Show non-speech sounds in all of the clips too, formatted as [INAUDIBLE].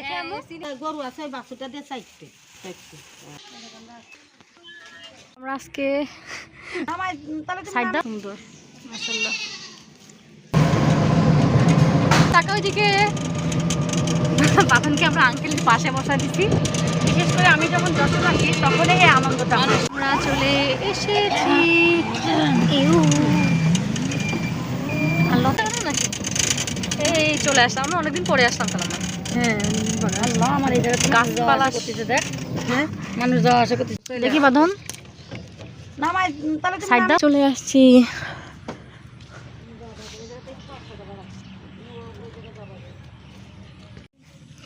দেখে আম্মু গরু আছে ওই বাছুরটা দিয়ে চাইতে চাইতে আমরা আজকে সুন্দর ওইদিকে আঙ্কেলের পাশে বসা দিছি। বিশেষ করে আমি যখন যত থাকি তখন এই আনন্দটা হয়। আমরা চলে এসেছি। নাকি? এই চলে আসলাম আমরা অনেকদিন পরে আসলাম তাহলে হ্যাঁ আল্লাহ আমার এই জায়গাতে গাছপালা করতেছে দেখ। হ্যাঁ মানুষ যাওয়া আসা করতেছে দেখি বাঁধন। না আমার তাহলে তুমি সাইডটা চলে আসছি।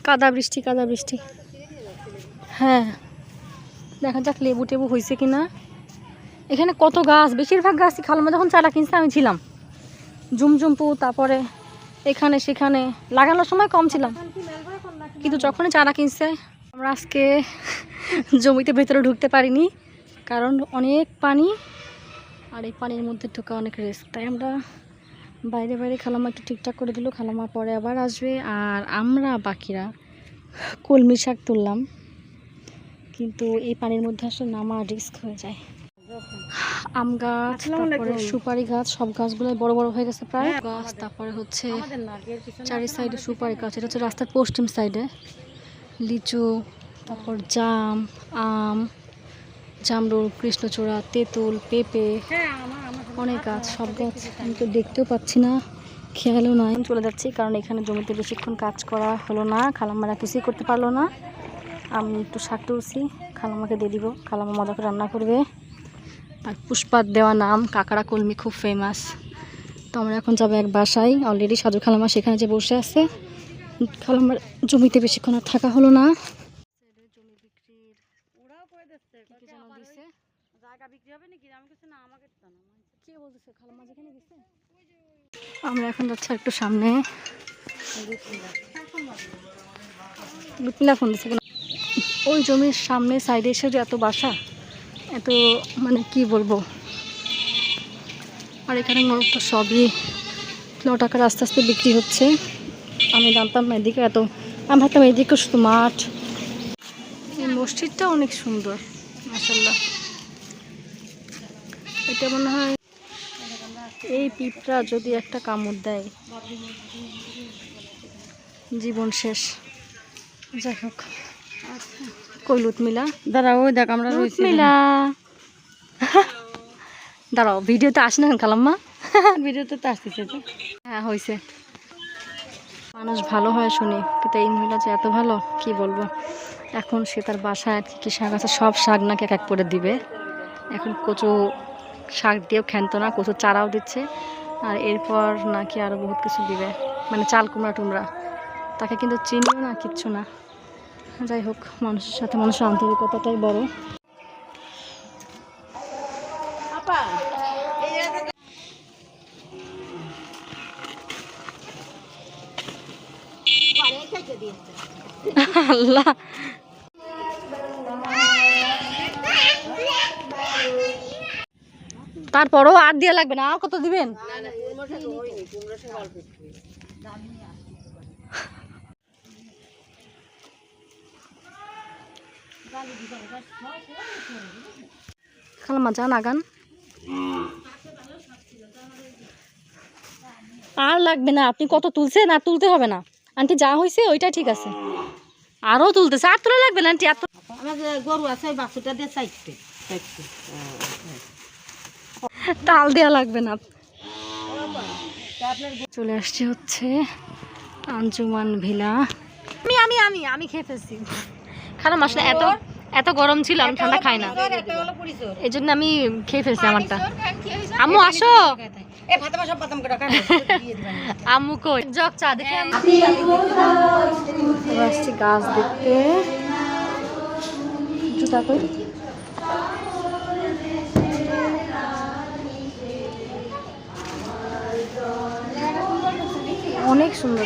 কাদা বৃষ্টি কাদা বৃষ্টি। হ্যাঁ দেখা যাক লেবু টেবু হয়েছে কিনা। এখানে কত গাছ বেশিরভাগ গাছই খালমা যখন চারা কিনছে আমি ছিলাম। জুমজুমপু তারপরে এখানে সেখানে লাগানোর সময় কম ছিলাম। কিন্তু যখনই চারা কিনছে, আমরা আজকে জমিতে ভেতরে ঢুকতে পারিনি, কারণ অনেক পানি, আর এই পানির মধ্যে ঢোকা অনেক রিস্ক তাই আমরা বাইরে বাইরে খালামা একটু ঠিকঠাক করে দিল খালামা পরে আবার আসবে, আর আমরা বাকিরা কলমি শাক তুললাম, কিন্তু এই পানির মধ্যে আসলে নামা রিস্ক হয়ে যায়। আম গাছ তারপরে সুপারি গাছ সব গাছগুলো বড় বড় হয়ে গেছে প্রায়। হ্যাঁ। গাছ তারপরে হচ্ছে চারি সাইডে সুপারি গাছ এটা হচ্ছে রাস্তার পশ্চিম সাইডে। লিচু তারপর জাম আম জামরুল কৃষ্ণচূড়া তেঁতুল পেঁপে হ্যাঁ অনেক গাছ সব গাছ আমি তো দেখতেও পাচ্ছি না খেয়ালও নয় আমি চলে যাচ্ছি কারণ এখানে জমিতে বেশিক্ষণ কাজ করা হলো না খালাম্মারা কিছুই করতে পারল না। আমি একটু শাক তুলছি খালাম্মাকে দিয়ে দিব খালাম্মা মজা করে রান্না করবে। আর পুষ্পাত দেওয়া নাম কাকারা কলমি খুব ফেমাস তো আমরা এখন যাব এক বাসায়। অলরেডি সাজু খালাম্মা সেখানে যে বসে আছে। খালাম্মার জমিতে বেশিক্ষণ আর থাকা হলো না। আমরা এখন যাচ্ছি একটু সামনে। লুটমিলা ফোন দিচ্ছে। ওই জমির সামনে সাইডে এসে যে এত বাসা। এত মানে কি বলব? আর এখানে মূলত সবই লট টাকার আস্তে আস্তে বিক্রি হচ্ছে। আমি জানতাম না এদিকে এত, আমি ভাবতাম এদিকে শুধু মাঠ। এই মসজিদটা অনেক সুন্দর মাসাল্লাহ এটা মনে হয় এই পিঁপড়া যদি একটা কামড় দেয়, জীবন শেষ। যাই হোক। কই লুতমিলা দাঁড়া ওই দেখ আমরা লুতমিলা [LAUGHS] দাঁড়াও ভিডিওতে আসে না কালাম্মা ভিডিওতে [LAUGHS] তো আসতেছে যে। হ্যাঁ হয়েছে মানুষ ভালো হয় শুনি কিন্তু এই মহিলা যে এত ভালো কি বলব? এখন সে তার বাসায় আর কি কি শাক আছে সব শাক নাকি এক এক করে দিবে। এখন কচু শাক দিয়েও ক্ষান্ত না কচু চারাও দিচ্ছে। আর এরপর নাকি আরও বহুত কিছু দিবে। মানে চাল কুমড়া টুমড়া। তাকে কিন্তু চিনিও না কিচ্ছু না। যাই হোক মানুষের সাথে মানুষের আন্তরিকতাটাই বড়। আল্লাহ। তারপরও আর দেওয়া লাগবে না আর কত দিবেন? খালাম্মা যান আগান। আর লাগবে না আপনি কত তুলছেন আর তুলতে হবে না। আন্টি যা হয়েছে ওইটা ঠিক আছে। আরও তুলতেছে আর তোলা লাগবে না আন্টি আমার গরু আছে ওই বাছুরটা দিয়ে চাইতে তাল দেওয়া লাগবে না। চলে আসছে হচ্ছে আঞ্জুমান ভিলা। আমি আমি আমি আমি খেয়ে ফেলছি। খারাপ আসলে এত এত গরম ছিল আমি ঠান্ডা খাই না। এই জন্য আমি খেয়ে ফেলছি আমারটা। আম্মু আসো। আম্মু কই? জগ চা দেখে আসছি গাছ দেখতে। জুতা কই? অনেক সুন্দর।